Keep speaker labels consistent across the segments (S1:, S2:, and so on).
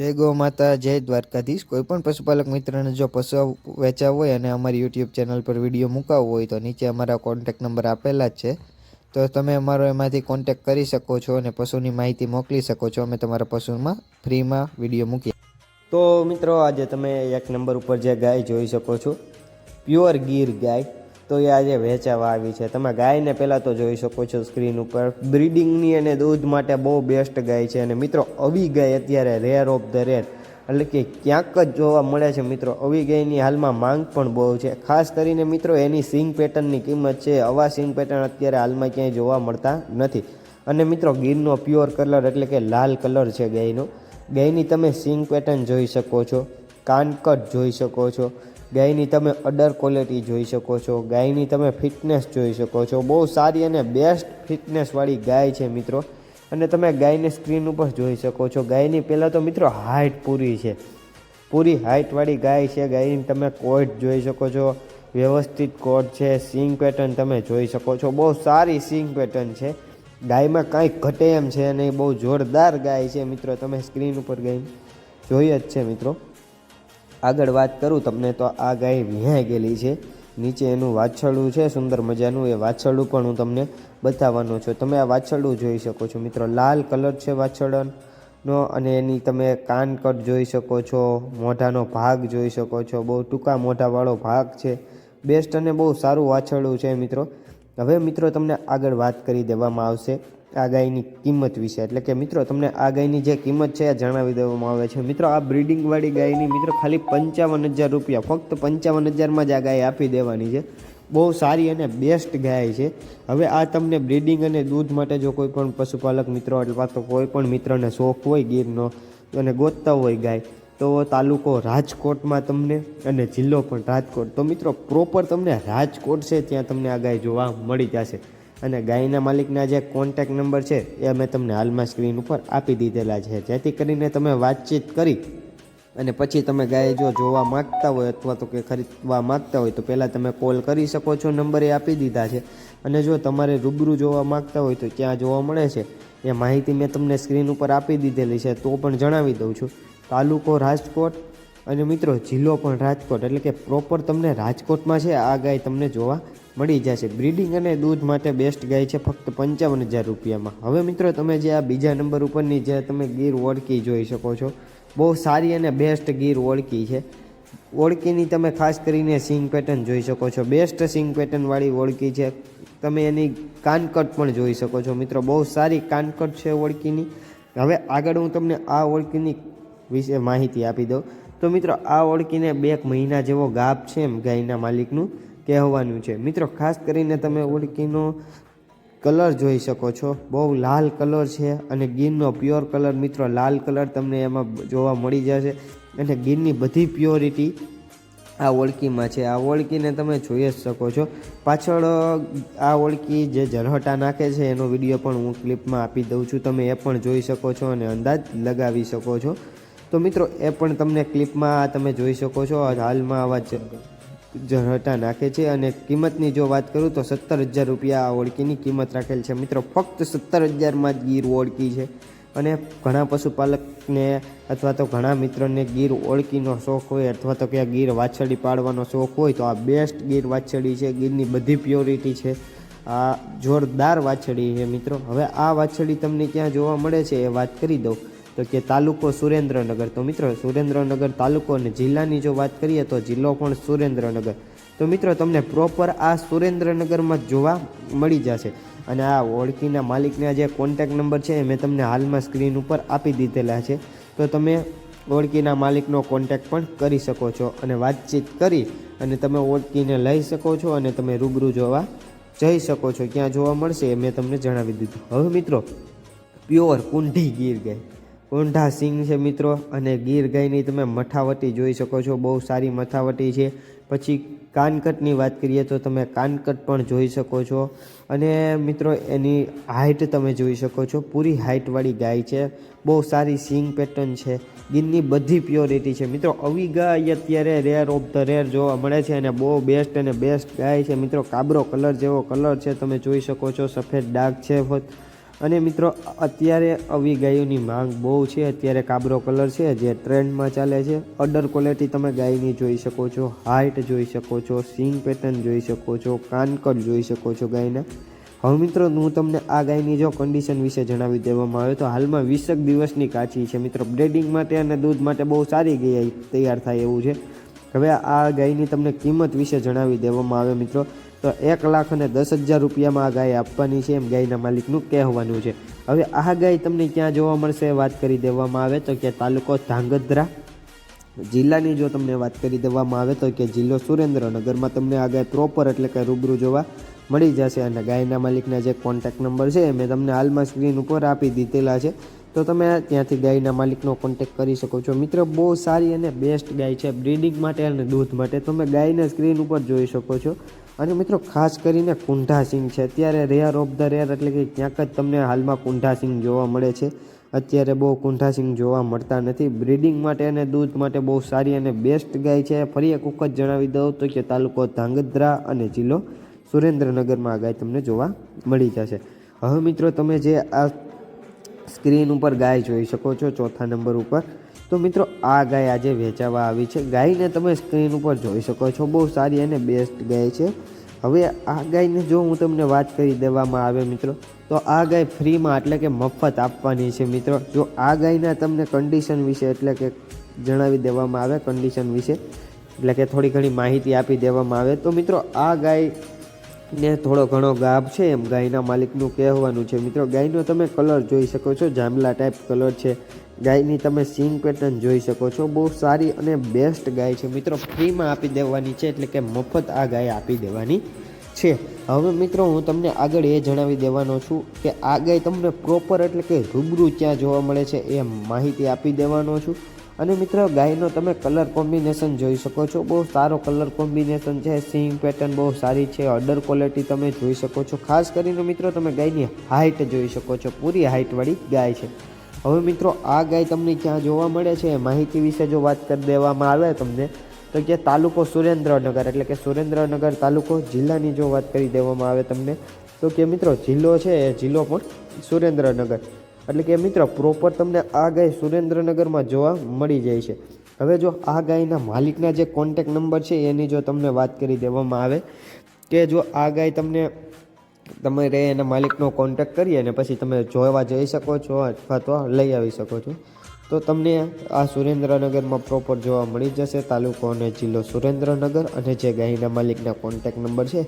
S1: જય ગૌ માતા, જય દ્વારકાધીશ. કોઈ પણ પશુપાલક મિત્રને જો પશુ વેચાવ હોય અને અમારી યુટ્યુબ ચેનલ પર વીડિયો મુકાવવો હોય તો નીચે અમારા કોન્ટેક્ટ નંબર આપેલા જ છે. તો તમે અમારો એમાંથી કોન્ટેક કરી શકો છો અને પશુની માહિતી મોકલી શકો છો. અમે તમારા પશુમાં ફ્રીમાં વીડિયો મૂકીએ.
S2: તો મિત્રો, આજે તમે એક નંબર ઉપર જે ગાય જોઈ શકો છો. પ્યોર ગીર ગાય. તો એ આજે વેચાવા આવી છે. તમે ગાયને પહેલાં તો જોઈ શકો છો સ્ક્રીન ઉપર. બ્રીડિંગની અને દૂધ માટે બહુ બેસ્ટ ગાય છે. અને મિત્રો આવી ગાય અત્યારે રેર ઓફ ધ રેર એટલે કે ક્યાંક જ જોવા મળે છે મિત્રો આવી ગાયની હાલમાં માંગ પણ બહુ છે. ખાસ કરીને મિત્રો, એની સિંગ પેટર્નની કિંમત છે. આવા સિંગ પેટર્ન અત્યારે હાલમાં ક્યાંય જોવા મળતા નથી. અને મિત્રો, ગીરનો પ્યોર કલર એટલે કે લાલ કલર છે ગાયનો. ગાયની તમે સિંગ પેટર્ન જોઈ શકો છો કાનકટ જોઈ શકો છો. ગાયની તમે અડર ક્વોલિટી જોઈ શકો છો. ગાયની તમે ફિટનેસ જોઈ શકો છો. બહુ સારી અને બેસ્ટ ફિટનેસવાળી ગાય છે મિત્રો. અને તમે ગાયને સ્ક્રીન ઉપર જોઈ શકો છો. ગાયની પહેલાં તો મિત્રો હાઇટ પૂરી છે. પૂરી હાઇટવાળી ગાય છે. ગાયની તમે કોટ જોઈ શકો છો. વ્યવસ્થિત કોટ છે. સિંગ પેટર્ન તમે જોઈ શકો છો. બહુ સારી સિંગ પેટર્ન છે. ગાયમાં કાંઈક ઘટે એમ છે અને બહુ જોરદાર ગાય છે મિત્રો. તમે સ્ક્રીન ઉપર ગાય જોઈ જ છે મિત્રો. આગળ વાત કરું તમને તો આ ગાય વિહાઈ ગયેલી છે. નીચે એનું વાછરડું છે, સુંદર મજાનું એ વાછરડું પણ હું તમને બતાવવાનો છું. તમે આ વાછરડું જોઈ શકો છો મિત્રો, લાલ કલર છે વાછરડનો અને એની તમે કાનકટ જોઈ શકો છો, મોઢાનો ભાગ જોઈ શકો છો, બહુ ટૂંકા મોઢાવાળો ભાગ છે. બેસ્ટ અને બહુ સારું વાછરડું છે મિત્રો. હવે મિત્રો તમને આગળ વાત કરી દેવામાં આવશે. આ ગાયની કિંમત વિશે. એટલે કે મિત્રો, તમને આ ગાયની જે કિંમત છે એ જણાવી દેવામાં આવે છે. મિત્રો, આ બ્રીડિંગવાળી ગાયની મિત્રો ખાલી પંચાવન હજાર રૂપિયા, ફક્ત પંચાવન હજારમાં જ આ ગાય આપી દેવાની છે. બહુ સારી અને બેસ્ટ ગાય છે. હવે આ તમને બ્રીડિંગ અને દૂધ માટે જો કોઈ પણ પશુપાલક મિત્રો અથવા તો કોઈ પણ મિત્રને શોખ હોય ગીરનો અને ગોતતા હોય ગાય, તો તાલુકો રાજકોટમાં તમને અને જિલ્લો પણ રાજકોટ. તો મિત્રો પ્રોપર તમને રાજકોટ છે, ત્યાં તમને આ ગાય જોવા મળી જશે. અને ગાયના માલિકના જે કોન્ટેક નંબર છે, એ અમે તમને હાલમાં સ્ક્રીન ઉપર આપી દીધેલા છે. જેથી કરીને તમે વાતચીત કરી અને પછી તમે ગાય જો જોવા માગતા હોય અથવા તો કે ખરીદવા માગતા હોય તો પહેલાં તમે કોલ કરી શકો છો નંબર આપી દીધા છે. અને જો તમારે રૂબરૂ જોવા માગતા હોય તો ક્યાં જોવા મળે છે. એ માહિતી મેં તમને સ્ક્રીન ઉપર આપી દીધેલી છે, તો પણ જણાવી દઉં છું. તાલુકો રાજકોટ અને મિત્રો, જિલ્લો પણ રાજકોટ, એટલે કે પ્રોપર તમને રાજકોટમાં છે, આ ગાય તમને જોવા મળી જશે. બ્રીડિંગ અને દૂધ માટે બેસ્ટ ગાય છે, ફક્ત પંચાવન હજાર રૂપિયામાં. હવે મિત્રો, તમે જે આ બીજા નંબર ઉપરની જે તમે ગીર ઓળખી જોઈ શકો છો, બહુ સારી અને બેસ્ટ ગીર ઓળખી છે. ઓળખીની તમે ખાસ કરીને સિંગ પેટર્ન જોઈ શકો છો. બેસ્ટ સિંગ પેટર્નવાળી ઓળખી છે. તમે એની કાનકટ પણ જોઈ શકો છો. મિત્રો, બહુ સારી કાનકટ છે ઓળખીની. હવે આગળ હું તમને આ ઓળખીની વિશે માહિતી આપી દઉં. તો મિત્રો, આ ઓળખીને બે મહિના જેવો ગાપ છે એમ ગાયના માલિકનું કહેવાનું છે. મિત્રો, ખાસ કરીને તમે ઓળખીનો કલર જોઈ શકો છો. બહુ લાલ કલર છે અને ગીરનો પ્યોર કલર મિત્રો, લાલ કલર તમને એમાં જોવા મળી જશે. અને ગીરની બધી પ્યોરિટી આ ઓળખીમાં છે. આ ઓળખીને તમે જોઈ જ શકો છો. પાછળ આ ઓળખી જે ઝરહટા નાખે છે, એનો વીડિયો પણ હું ક્લિપમાં આપી દઉં છું. તમે એ પણ જોઈ શકો છો અને અંદાજ લગાવી શકો છો. તો મિત્રો, એ પણ તમને ક્લિપમાં તમે જોઈ શકો છો. હાલમાં આવા જરટા નાખે છે અને કિંમતની જો વાત કરું તો સત્તર હજાર રૂપિયા આ ઓળખીની કિંમત રાખેલ છે. મિત્રો, ફક્ત સત્તર હજારમાં જ ગીર ઓળખી છે અને ઘણા પશુપાલકને અથવા તો ઘણા મિત્રોને ગીર ઓળખીનો શોખ હોય અથવા તો ક્યાં ગીર વાછડી પાડવાનો શોખ હોય તો આ બેસ્ટ ગીર વાછડી છે. ગીરની બધી પ્યોરિટી છે. આ જોરદાર વાછડી છે મિત્રો. હવે આ વાછડી તમને ક્યાં જોવા મળે છે એ વાત કરી દઉં. તો કે તાલુકો સુરેન્દ્રનગર. તો મિત્રો, સુરેન્દ્રનગર તાલુકો અને જિલ્લાની જો વાત કરીએ તો જિલ્લો પણ સુરેન્દ્રનગર. તો મિત્રો, તમને પ્રોપર આ સુરેન્દ્રનગરમાં જોવા મળી જશે. અને આ ઓળખીના માલિકના જે કોન્ટેક નંબર છે એ મેં તમને હાલમાં સ્ક્રીન ઉપર આપી દીધેલા છે. તો તમે ઓળખીના માલિકનો કોન્ટેક પણ કરી શકો છો અને વાતચીત કરી અને તમે ઓળખીને લઈ શકો છો અને તમે રૂબરૂ જોવા જઈ શકો છો. ક્યાં જોવા મળશે એ મેં તમને જણાવી દીધું. હવે મિત્રો, પ્યોર કુંઢી ગીર ગાય ઊંઢા સિંગ છે મિત્રો અને ગીર ગાયની તમે મઠાવટી જોઈ શકો છો. બહુ સારી મથાવટી છે. પછી કાનકટની વાત કરીએ તો તમે કાનકટ પણ જોઈ શકો છો. અને મિત્રો એની હાઇટ તમે જોઈ શકો છો. પૂરી હાઇટવાળી ગાય છે. બહુ સારી સિંગ પેટર્ન છે. ગીરની બધી પ્યોરિટી છે. મિત્રો આવી ગાય અત્યારે રેર ઓફ ધ રેર જોવા મળે છે અને બહુ બેસ્ટ અને બેસ્ટ ગાય છે. મિત્રો કાબરો કલર જેવો કલર છે. તમે જોઈ શકો છો. સફેદ ડાઘ છે. અને મિત્રો, અત્યારે આવી ગાયોની માંગ બહુ છે. અત્યારે કાબરો કલર છે જે ટ્રેન્ડમાં ચાલે છે. અડર ક્વોલિટી તમે ગાયની જોઈ શકો છો હાઇટ જોઈ શકો છો સિંગ પેટર્ન જોઈ શકો છો કાનકડ જોઈ શકો છો ગાયના. હવે મિત્રો, હું તમને આ ગાયની જો કન્ડિશન વિશે જણાવી દેવામાં આવે તો, હાલમાં વીસેક દિવસની કાચી છે. મિત્રો બ્રેડિંગ માટે અને દૂધ માટે બહુ સારી ગાય તૈયાર થાય એવું છે. હવે આ ગાયની તમને કિંમત વિશે જણાવી દેવામાં આવે મિત્રો. તો એક લાખ અને દસ હજાર રૂપિયામાં આ ગાય આપવાની છે એમ ગાયના માલિકનું કહેવાનું છે. હવે આ ગાય તમને ક્યાં જોવા મળશે વાત કરી દેવામાં આવે તો કે તાલુકો ધાંગધ્રા જિલ્લાની જો તમને વાત કરી દેવામાં આવે તો કે જિલ્લો સુરેન્દ્રનગરમાં તમને આ ગાય પ્રોપર એટલે કે રૂબરૂ જોવા મળી જશે અને ગાયના માલિકના જે કોન્ટેક્ટ નંબર છે મેં તમને હાલમાં સ્ક્રીન ઉપર આપી દીધેલા છે. તો તમે ત્યાંથી ગાયના માલિકનો કોન્ટેક કરી શકો છો. મિત્રો, બહુ સારી અને બેસ્ટ ગાય છે. બ્રીડિંગ માટે અને દૂધ માટે. તમે ગાયને સ્ક્રીન ઉપર જોઈ શકો છો. અને મિત્રો, ખાસ કરીને કુંઢા સિંગ છે. અત્યારે રેર ઓફ ધ રેર એટલે કે ક્યાંક જ તમને હાલમાં કુંઢા સિંગ જોવા મળે છે. અત્યારે બહુ કુંઢા સિંગ જોવા મળતા નથી. બ્રીડિંગ માટે અને દૂધ માટે બહુ સારી અને બેસ્ટ ગાય છે. ફરી એક વખત જણાવી દઉં તો કે તાલુકો ધાંગધ્રા અને જિલ્લો સુરેન્દ્રનગરમાં આ ગાય તમને જોવા મળી જશે. હવે મિત્રો, તમે જે આ સ્ક્રીન ઉપર ગાય જોઈ શકો છો ચોથા નંબર ઉપર. તો મિત્રો, આ ગાય આજે વેચાવા આવી છે. ગાયને તમે સ્ક્રીન ઉપર જોઈ શકો છો. બહુ સારી અને બેસ્ટ ગાય છે. હવે આ ગાયને જો હું તમને વાત કરી દેવામાં આવે મિત્રો, તો આ ગાય ફ્રીમાં એટલે કે મફત આપવાની છે મિત્રો. જો આ ગાયના તમને કન્ડિશન વિશે એટલે કે જણાવી દેવામાં આવે કન્ડિશન વિશે એટલે કે થોડી ઘણી માહિતી આપી દેવામાં આવે, તો મિત્રો, આ ગાય ને થોડો ઘણો ગાભ છે એમ ગાયના માલિકનું કહેવાનું છે. મિત્રો, ગાયનો તમે કલર જોઈ શકો છો, જાંબલા ટાઈપ કલર છે. ગાયની તમે સિંગ પેટર્ન જોઈ શકો છો, બહુ સારી અને બેસ્ટ ગાય છે. મિત્રો, ફ્રીમાં આપી દેવાની છે, એટલે કે મફત આ ગાય આપી દેવાની છે. હવે મિત્રો, હું તમને આગળ એ જણાવી દેવાનો છું કે આ ગાય તમને પ્રોપર એટલે કે રૂબરૂ ક્યાં જોવા મળે છે એ માહિતી આપી દેવાનો છું. અને મિત્રો, ગાયનો તમે કલર કોમ્બિનેશન જોઈ શકો છો. બહુ સારો કલર કોમ્બિનેશન છે. સિંગ પેટર્ન બહુ સારી છે. અડર ક્વોલિટી તમે જોઈ શકો છો. ખાસ કરીને મિત્રો, તમે ગાયની હાઇટ જોઈ શકો છો. પૂરી હાઇટવાળી ગાય છે. હવે મિત્રો, આ ગાય તમને ક્યાં જોવા મળે છે માહિતી વિશે જો વાત કરી દેવામાં આવે તમને, તો કે તાલુકો સુરેન્દ્રનગર, એટલે કે સુરેન્દ્રનગર તાલુકો જિલ્લાની જો વાત કરી દેવામાં આવે તમને, તો કે મિત્રો, જિલ્લો છે એ જિલ્લો પણ સુરેન્દ્રનગર. એટલે કે મિત્રો પ્રોપર તમને આ ગાય સુરેન્દ્રનગરમાં જોવા મળી જાય છે. હવે જો આ ગાયના માલિકના જે કોન્ટેક નંબર છે, એની જો તમને વાત કરી દેવામાં આવે, કે જો આ ગાય તમને તમારે એના માલિકનો કોન્ટેક કરી અને પછી તમે જોવા જઈ શકો છો અથવા તો લઈ આવી શકો છો, તો તમને આ સુરેન્દ્રનગરમાં પ્રોપર જોવા મળી જશે. તાલુકો અને જિલ્લો સુરેન્દ્રનગર અને જે ગાયના માલિકના કોન્ટેક નંબર છે,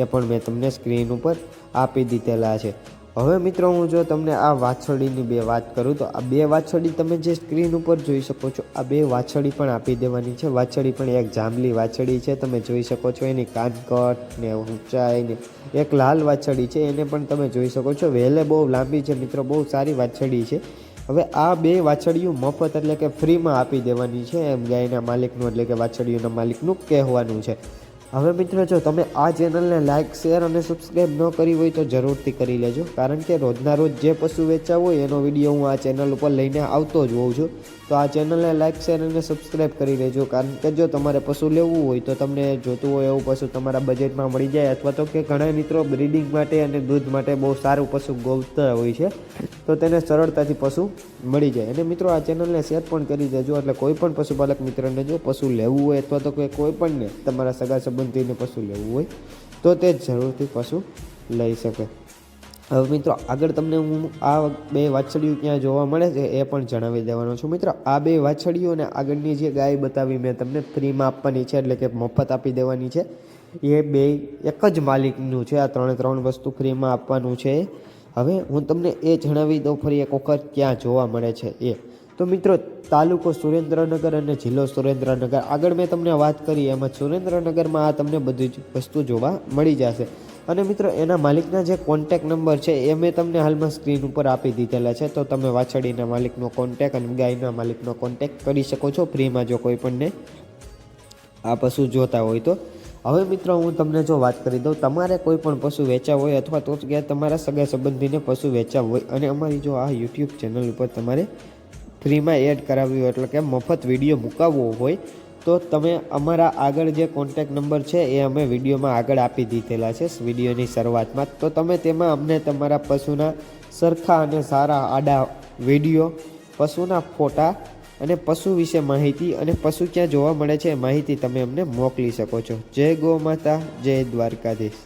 S2: એ પણ મેં તમને સ્ક્રીન ઉપર આપી દીધેલા છે. હવે મિત્રો, હું જો તમને આ વાછડીની બે વાત કરું, તો આ બે વાછડી તમે જે સ્ક્રીન ઉપર જોઈ શકો છો, આ બે વાછડી પણ આપી દેવાની છે. વાછડી પણ એક જાંબલી વાછડી છે, તમે જોઈ શકો છો એની કાનકટ ને ઊંચાઈ ને એક લાલ વાછડી છે, એને પણ તમે જોઈ શકો છો. વહેલે બહુ લાંબી છે મિત્રો, બહુ સારી વાછડી છે. હવે આ બે વાછડીઓ મફત એટલે કે ફ્રીમાં આપી દેવાની છે, એમ ગાયના માલિકનું એટલે કે વાછડીઓના માલિકનું કહેવાનું છે. હવે મિત્રો જો તમે આ ચેનલને લાઇક શેર અને સબસ્ક્રાઈબ ન કરી હોય તો જરૂરથી કરી લેજો. કારણ કે રોજના રોજ જે પશુ વેચાવ હોય એનો વીડિયો હું આ ચેનલ ઉપર લઈને આવતો જ હોઉં છું. તો આ ચેનલને લાઇક શેર અને સબસ્ક્રાઈબ કરી લેજો કારણ કે જો તમારે પશુ લેવું હોય તો તમને જોતું હોય એવું પશુ તમારા બજેટમાં મળી જાય અથવા તો કે ઘણા મિત્રો બ્રીડિંગ માટે અને દૂધ માટે બહુ સારું પશુ ગોવતા હોય છે. તો તેને સરળતાથી પશુ મળી જાય. અને મિત્રો આ ચેનલને શેર પણ કરી દેજો. એટલે કોઈ પણ પશુપાલક મિત્રને જો પશુ લેવું હોય અથવા તો કે કોઈ પણને તમારા સગા સંબંધીને પશુ લેવું હોય તો તે જરૂરથી પશુ લઈ શકે. હવે મિત્રો, આગળ તમને હું આ બે વાછડીઓ ક્યાં જોવા મળે છે એ પણ જણાવી દેવાનો છું. મિત્રો, આ બે વાછડીઓ અને આગળની જે ગાય બતાવી મેં તમને ફ્રીમાં આપવાની છે, એટલે કે મફત આપી દેવાની છે. એ બે, એક જ માલિકનું છે, આ ત્રણે ત્રણ વસ્તુ ફ્રીમાં આપવાનું છે. હવે હું તમને એ જણાવી દઉં, ફરી એક વખત ક્યાં જોવા મળે છે એ. તો મિત્રો, તાલુકો સુરેન્દ્રનગર અને જિલ્લો સુરેન્દ્રનગર. આગળ મેં તમને વાત કરી, એમાં સુરેન્દ્રનગરમાં આ તમને બધી જ વસ્તુ જોવા મળી જશે. અને મિત્રો, એના માલિકના જે કોન્ટેક નંબર છે, એ મેં તમને હાલમાં સ્ક્રીન ઉપર આપી દીધેલા છે. તો તમે વાછડીના માલિકનો કોન્ટેક અને ગાયના માલિકનો કોન્ટેક કરી શકો છો ફ્રીમાં જો કોઈ પણને આ પશુ જોતા હોય તો. હવે મિત્રો, હું તમને જો વાત કરી દઉં, તમારે કોઈ પણ પશુ વેચ્યા હોય અથવા તો કે તમારા સગા સંબંધીને પશુ વેચવા હોય અને અમારી જો આ યુટ્યુબ ચેનલ ઉપર તમારે ફ્રીમાં એડ કરાવવી હોય એટલે કે મફત વીડિયો મુકાવવો હોય તો તમે અમારા આગળ જે કોન્ટેક નંબર છે એ અમે વિડીયોમાં આગળ આપી દીધેલા છે વિડીયોની શરૂઆતમાં. તો તમે તેમાં અમને તમારા પશુના સરખા અને સારા આડા વીડિયો, પશુના ફોટા અને પશુ વિશે માહિતી અને પશુ ક્યાં જોવા મળે છે એ માહિતી તમે અમને મોકલી શકો છો. જય ગો માતા જય દ્વારકાધીશ.